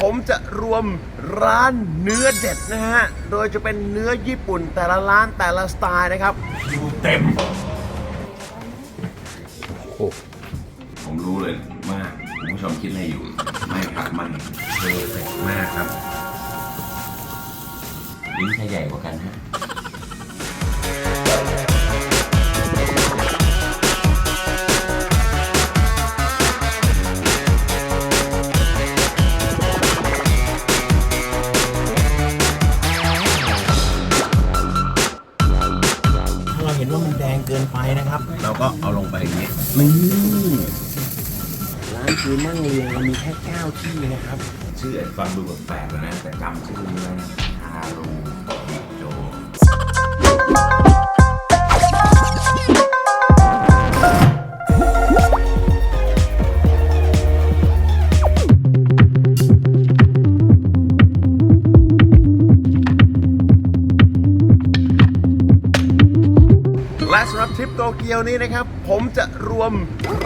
ผมจะรวมร้านเนื้อเด็ดนะฮะ โดยจะเป็นเนื้อญี่ปุ่นแต่ละร้านแต่ละสไตล์นะครับดูเต็ม โอ้ผมรู้เลยว่าคุณผู้ชมคิดอะไรอยู่ ไม่ครับไม่เพอร์เฟกมากครับ ลิ้นใครใหญ่กว่ากันฮะ นี่ร้านคือมั่งเรียงเรามีแค่9ที่นะครับ ชื่อไอ้ฟังดูแปลกๆเลยนะแต่จำชื่อไม่ได้นะฮารุโทริปโตเกียวนี้นะครับ ผมจะรวม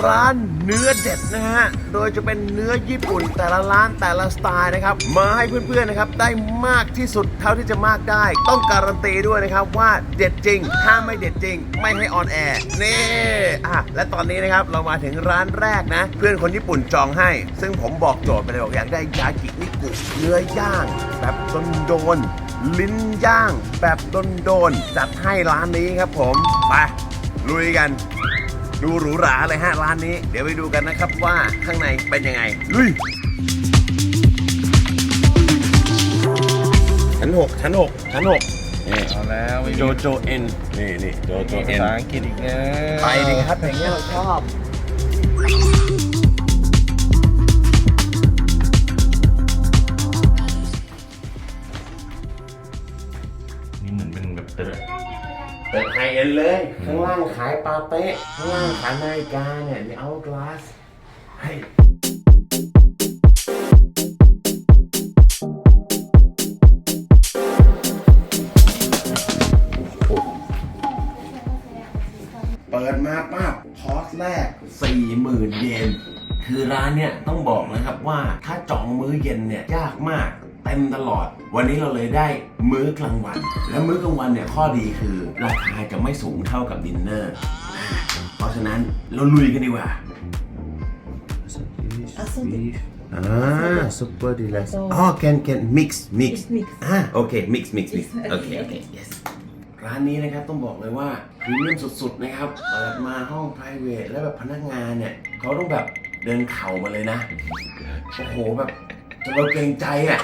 ร้านเนื้อเด็ดนะฮะ โดยจะเป็นเนื้อญี่ปุ่นแต่ละร้านแต่ละสไตล์นะครับ มาให้เพื่อนๆนะครับ ได้มากที่สุดเท่าที่จะมากได้ ต้องการันตีด้วยนะครับว่าเด็ดจริง ถ้าไม่เด็ดจริง ไม่ให้ออนแอร์นี่อะและตอนนี้นะครับเรามาถึงร้านแรกนะ เพื่อนคนญี่ปุ่นจองให้ ซึ่งผมบอกโจทย์ไปเลยบอกอยากได้ยากินิกุเนื้อย่างแบบโดนๆลิ้นย่างแบบโดนๆจัดให้ร้านนี้ครับผม ไป ลุยกัน ดูหรูหราเลยฮะร้านนี้ เดี๋ยวไปดูกันนะครับว่าข้างในเป็นยังไง ลุย ชั้นหกชั้นหกชั้นหกนี่เอาแล้วไม่โจมีโจเอ็นนี่นี่โจโจเอ็ภานษาอังกฤษอีกแล้วไปดิครับเพลงนี้เราชอบ นเลย ข้างล่างขายปาเต้ข้างล่างขายนาฬิกาเนี่ยมีเอากลาสให้เปิดมาป้าบคอร์สแรก 40,000 เยน คือร้านเนี่ยต้องบอกนะครับว่าถ้าจองมื้อเย็นเนี่ยยากมากเต็มตลอด วันนี้เราเลยได้มื้อกลางวัน และมื้อกลางวันเนี่ยข้อดีคือราคาจะไม่สูงเท่ากับดินเนอร์อ่าเพราะฉะนั้นเราลุยกันดีกว่าอ่าซุปเปอร์ดีลักซ์อ๋อ can can mix mix mix อ่าโอเค mix mix mix โอเคโอเค yes ร้านนี้นะครับต้องบอกเลยว่าพรีเมียมสุดๆนะครับเปิดมาห้อง private แล้วแบบพนักงานเนี่ยเขาต้องแบบ เดินเข่ามาเลยนะ โอ้โหแบบจนเราเกรงใจอะ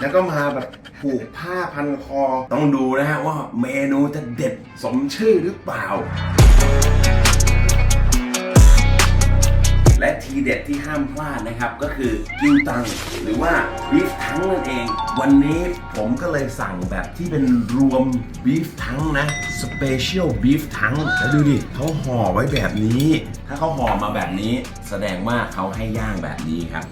แล้วก็มาแบบผูกผ้าพันคอ ต้องดูนะฮะว่าเมนูจะเด็ดสมชื่อหรือเปล่า และทีเด็ดที่ห้ามพลาดนะครับ ก็คือกิวตัง หรือว่าบีฟทั้งนั่นเอง วันนี้ผมก็เลยสั่งแบบที่เป็นรวมบีฟทั้งนะสเปเชียลบีฟทั้งแล้วดูดิเขาห่อไว้แบบนี้ ถ้าเขาห่อมาแบบนี้ แสดงว่าเขาให้ย่างแบบนี้ครับ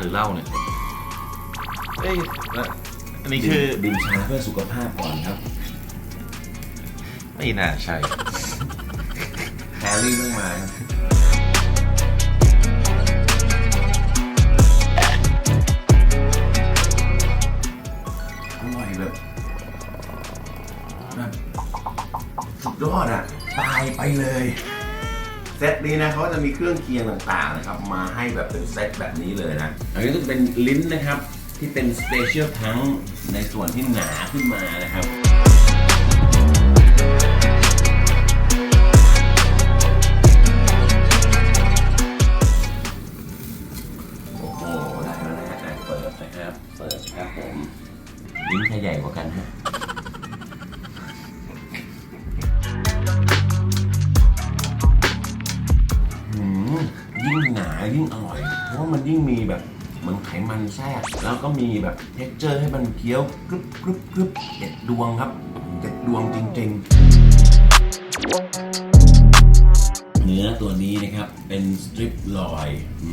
หรือเหล้าเนี่ยเฮ้ยแล้วอันนี้คือดื่มชาเพื่อสุขภาพก่อนครับไม่น่าใช่แคลรี่ต้องมาครับอร่อยแบบแบบสุดยอดอะ ตายไปเลย เซตนี้นะเขาจะมีเครื่องเคียงต่างๆนะครับมาให้แบบเป็นเซตแบบนี้เลยนะอันนี้ก็จะเป็นลิ้นนะครับที่เป็นสเปเชียลทั้งในส่วนที่หนาขึ้นมานะครับโอ้โหได้แล้วนะฮะเปิดนะครับเปิดครับผม ลิ้นใครใหญ่กว่ากันฮะ มันแทรกแล้วก็มีแบบเท็กเจอร์ให้มันเคี้ยวกรึบกรึบกรึบเด็ดดวงครับเด็ดดวงจริง ๆ เนื้อตัวนี้นะครับเป็นสตริปลอยอื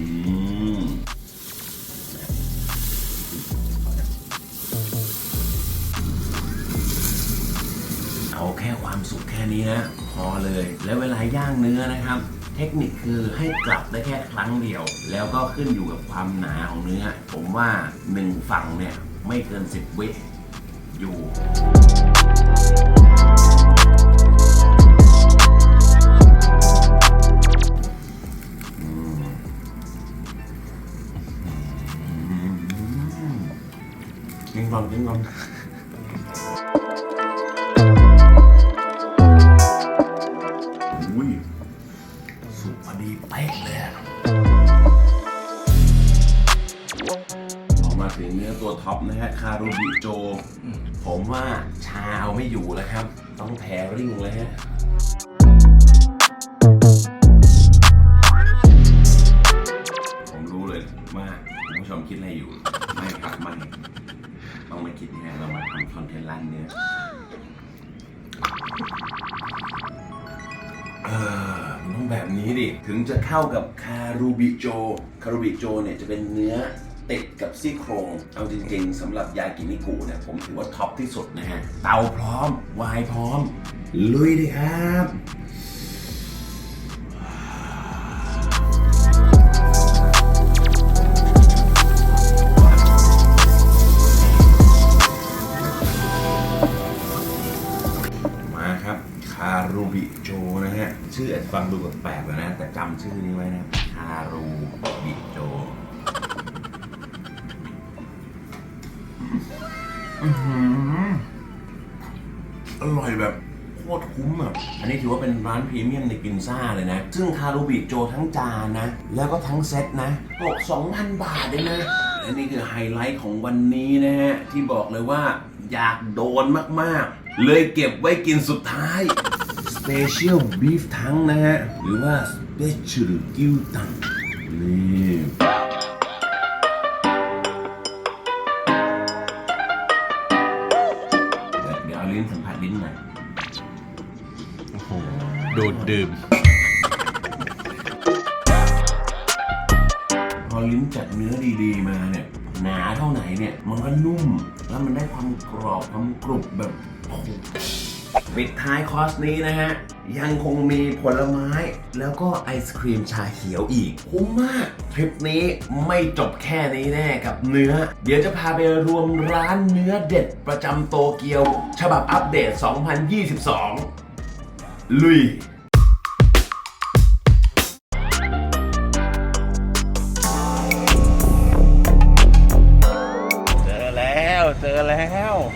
มเอาแค่ความสุขแค่นี้นะพอเลย แล้วเวลาย่างเนื้อนะครับ เทคนิคคือให้กลับได้แค่ครั้งเดียว แล้วก็ขึ้นอยู่กับความหนาของเนื้อ ผมว่าหนึ่งฝั่งเนี่ยไม่เกิน 10 วิอยู่กินก่อนกินก่อน ถึงเนื้อตัวท็อปนะฮะคารูบิโจ ผมว่าชาเอาไม่อยู่แล้วครับ ต้องแพริ่งเลยฮะผมรู้เลยว่าคุณผู้ชมคิดอะไรอยู่ ไม่ครับไม่ต้องม่คิดนะฮะเรามาทำคอนเทนต์ร้านเนื้อเออมันต้องแบบนี้ดิ ถึงจะเข้ากับคารูบิโจ คารูบิโจเนี่ยจะเป็นเนื้อ ติดกับซี่โครงเอาจริงๆสำหรับยากินิกุเนี่ยผมถือว่าท็อปที่สุดนะฮะ เตาพร้อม วายพร้อม ลุยดิครับมาครับคารูบิโจนะฮะ ชื่ออาจจะฟังดูแปลกๆนะ แต่จำชื่อนี้ไว้นะคารูบิ อื้อหืออร่อยแบบโคตรคุ้มอะ อันนี้ถือว่าเป็นร้านพรีเมียมในกินซ่าเลยนะ ซึ่งคารูบิโจทั้งจานนะ แล้วก็ทั้งเซ็ตนะตก2,000 บาทเลยนะ และนี่คือไฮไลท์ของวันนี้นะฮะ ที่บอกเลยว่าอยากโดนมากๆ เลยเก็บไว้กินสุดท้าย Special Beef ทั้งนะฮะ หรือว่า Special กิ้วตังนี่ ดูดดื่ม พอลิ้นจัดเนื้อดีๆมาเนี่ย หนาเท่าไหนเนี่ย มันก็นุ่ม แล้วมันได้ความกรอบความกรุบแบบโอ้โหปิดท้ายคอร์สนี้นะฮะ ยังคงมีผลไม้ แล้วก็ไอศครีมชาเขียวอีกคุ้มมาก ทริปนี้ไม่จบแค่นี้แน่กับเนื้อ เดี๋ยวจะพาไปรวมร้านเนื้อเด็ดประจำโตเกียว ฉบับอัปเดต 2022 ลุย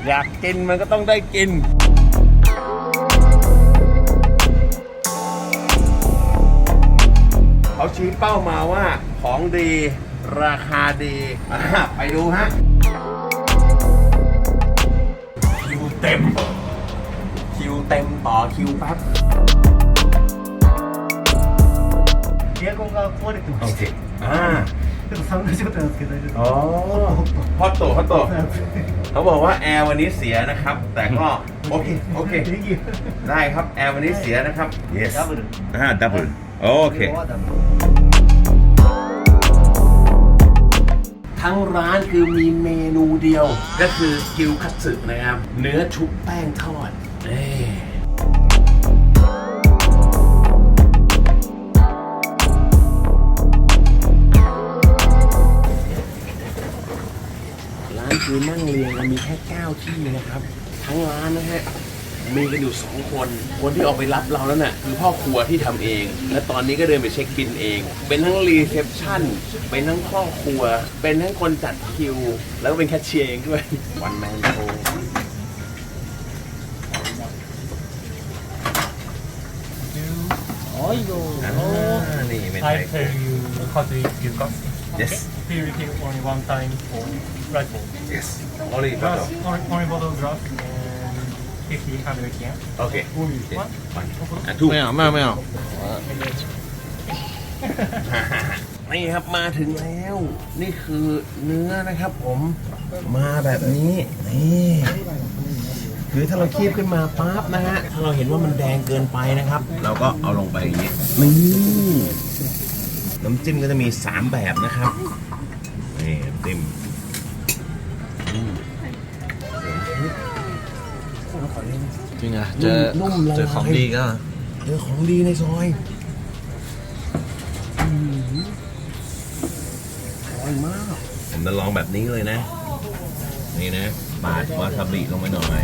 อยากกินมันก็ต้องได้กิน เขาชี้เป้ามาว่าของดีราคาดีอ่ะไปดูฮะ คิวเต็ม คิวเต็มต่อคิวแป๊บ エアコンが壊れてま โอ し เค て、 อ่า ちょっとサウナ状態なんですけど大丈夫ですか อ๋อฮอตโตฮอตโต เขาบอกว่าแอร์วันนี้เสียนะครับ แต่ก็โอเคโอเค ได้ครับแอร์วันนี้เสียนะครับ yes อ่า double โอเค ทั้งร้านคือมีเมนูเดียว ก็คือกิวคัตสึนะครับ เนื้อชุบแป้งทอดเอ้ ร้านคือนั่งเรียงกันมีแค่9ที่นะครับ ทั้งร้านนะฮะมีกันอยู่2คน คนที่ออกไปรับเราแล้วน่ะคือพ่อครัวที่ทำเอง และตอนนี้ก็เดินไปเช็คบินเอง เป็นทั้งรีเซพชันเป็นทั้งพ่อครัว เป็นทั้งคนจัดคิว แล้วก็เป็นแคชเชียร์เองด้วยวันแมนโชว์อ๋อโยอ่านี่เป็นไท I ย tell you how to eat yuca. yes Please repeat only one time for right ball. yes only Grass, only, only bottle grass and 50 hundred yen. โอเค One, อะถูกไม่เอาไม่เอาไม่เอา นี่ครับมาถึงแล้ว นี่คือเนื้อนะครับผมมาแบบนี้นี่คือถ้าเราคีบขึ้นมาปั๊บนะฮะถ้าเราเห็นว่ามันแดงเกินไปนะครับ เราก็เอาลงไปอย่างนี้นี่น้ำจิ้มก็จะมี 3 แบบนะครับนี่น้ำจิ้ม จริงอะเจอนุ่มละลาย เจอของดีก็ เจอของดีในซอยอร่อยมาก ผมจะลองแบบนี้เลยนะ นี่นะปาดวาซาบิลงไปหน่อย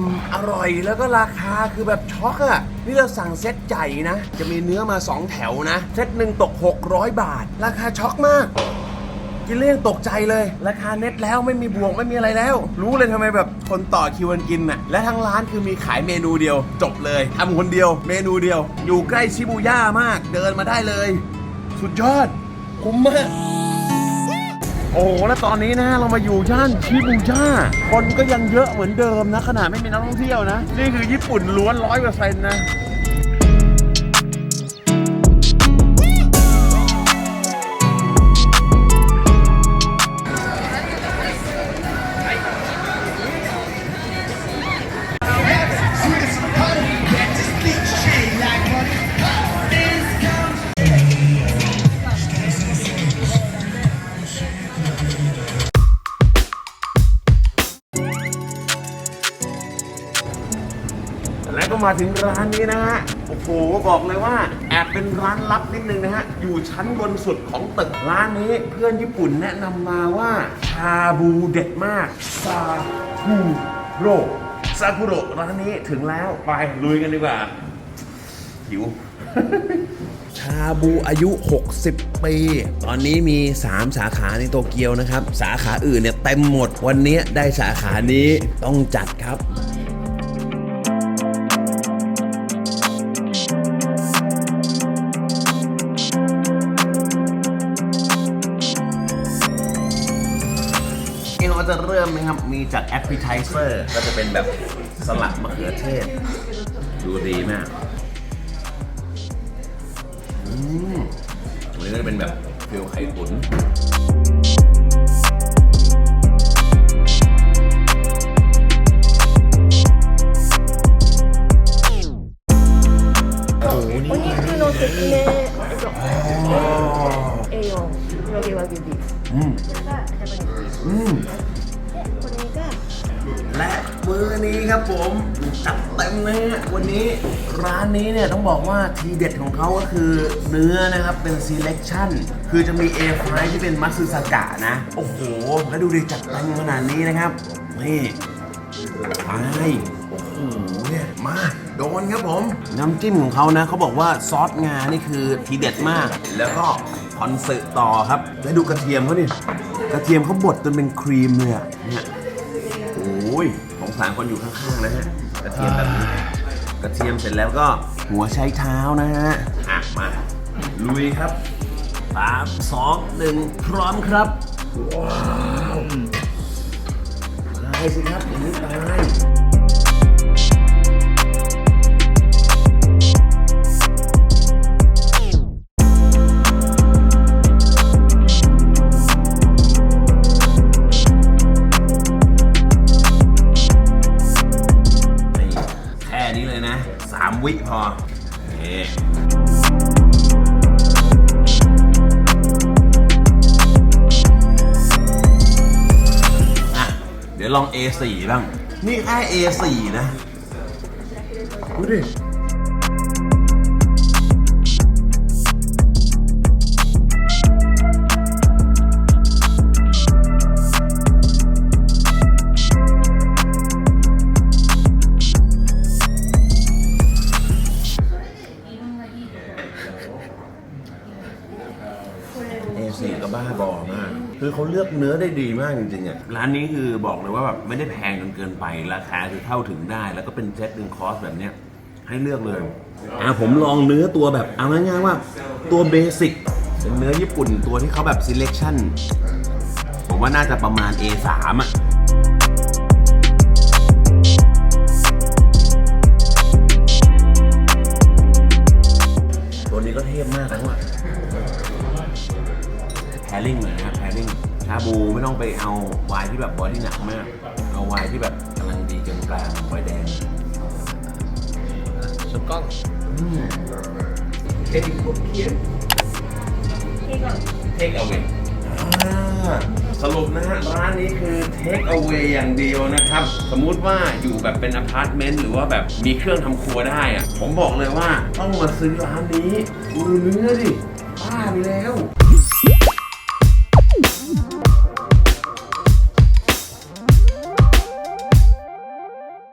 มอร่อยแล้วก็ราคาคือแบบช็อกอะนี่เราสั่งเซตใหญ่นะ จะมีเนื้อมา 2 แถวนะ เซตหนึ่งตก 600 บาท ราคาช็อกมากกินเลี่ยงตกใจเลย ราคาเน็ตแล้วไม่มีบวกไม่มีอะไรแล้ว รู้เลยทำไมแบบคนต่อคิวกันกินน่ะและทั้งร้านคือมีขายเมนูเดียว จบเลยทำคนเดียว เมนูเดียว อยู่ใกล้ชิบูย่ามาก เดินมาได้เลย สุดยอดคุ้มมาก โอ้แล้วตอนนี้นะเรามาอยู่ย่านชิบูย่าคนก็ยังเยอะเหมือนเดิมนะขนาดไม่มีนักท่องเที่ยวนะ นี่คือญี่ปุ่นล้วนร้อยเปอร์เซ็นต์นะ มาถึงร้านนี้นะฮะ โอ้โห บอกเลยว่า แอบเป็นร้านลับนิดนึงนะฮะ อยู่ชั้นบนสุดของตึก ร้านนี้เพื่อนญี่ปุ่นแนะนำมาว่า ชาบูเด็ดมาก ซาคุโรซาคุโรร้านนี้ถึงแล้ว ไปลุยกันดีกว่า หิวชาบูอายุ 60 ปี ตอนนี้มี 3 สาขาในโตเกียวนะครับ สาขาอื่นเนี่ยเต็มหมด วันนี้ได้สาขานี้ต้องจัดครับ จะเริ่มนะครับ มีจากแอปเปิลไทเซอร์ก็จะเป็นแบบสลัดมะเขือเทศ ดูดีมากอืมอันนี้ก็จะเป็นแบบฟิวไข่ตุ๋น วันนี้ร้านนี้เนี่ยต้องบอกว่าทีเด็ดของเขาก็คือเนื้อนะครับเป็น selection คือจะมี A5 ที่เป็นมัตสึสากะนะ โอ้โห แล้วดูดิจัดเต็มขนาดนี้นะครับ นี่ไปโอ้โหเนี่ยมาโดนครับผม น้ำจิ้มของเขานะเขาบอกว่าซอสงานี่คือทีเด็ดมาก แล้วก็คอนเสึต่อครับ แล้วดูกระเทียมเขาดิกระเทียมเขาบดจนเป็นครีมเลยอะเนี่ยโอ้ยสงสารคนอยู่ข้างๆนะฮะกระเทียมแบบนี้ กระเทียมเสร็จแล้วก็หัวใช้เท้านะฮะอะมาลุยครับสามสองหนึ่งพร้อมครับว้าวตายสิครับอย่างนี้ตาย A4 บ้าง นี่แค่ A4 นะ ดูดิ เขาเลือกเนื้อได้ดีมากจริงๆอะร้านนี้คือบอกเลยว่าแบบไม่ได้แพงจนเกินไปราคาคือเข้าถึงได้ แล้วก็เป็นเซตหนึ่งคอร์สแบบเนี้ยให้เลือกเลยอะผมลองเนื้อตัวแบบเอาง่ายๆว่าตัวเบสิกเป็นเนื้อญี่ปุ่นตัวที่เขาแบบ selection ผมว่าน่าจะประมาณ A3 อะตัวนี้ก็เทพมากแล้วอะแพริ่งเลย ชาบูไม่ต้องไปเอาไวน์ที่แบบบอดี้หนักมาก เอาไวน์ที่แบบกำลังดีกลางๆไวน์แดงสุดกล้องเทคเอาเวสรุปนะฮะ ร้านนี้คือเทคเอาเวอย่างเดียวนะครับ สมมุติว่าอยู่แบบเป็นอพาร์ตเมนต์หรือว่าแบบมีเครื่องทำครัวได้อะผมบอกเลยว่าต้องมาซื้อร้านนี้ดูเนื้อดิบ้าไปแล้ว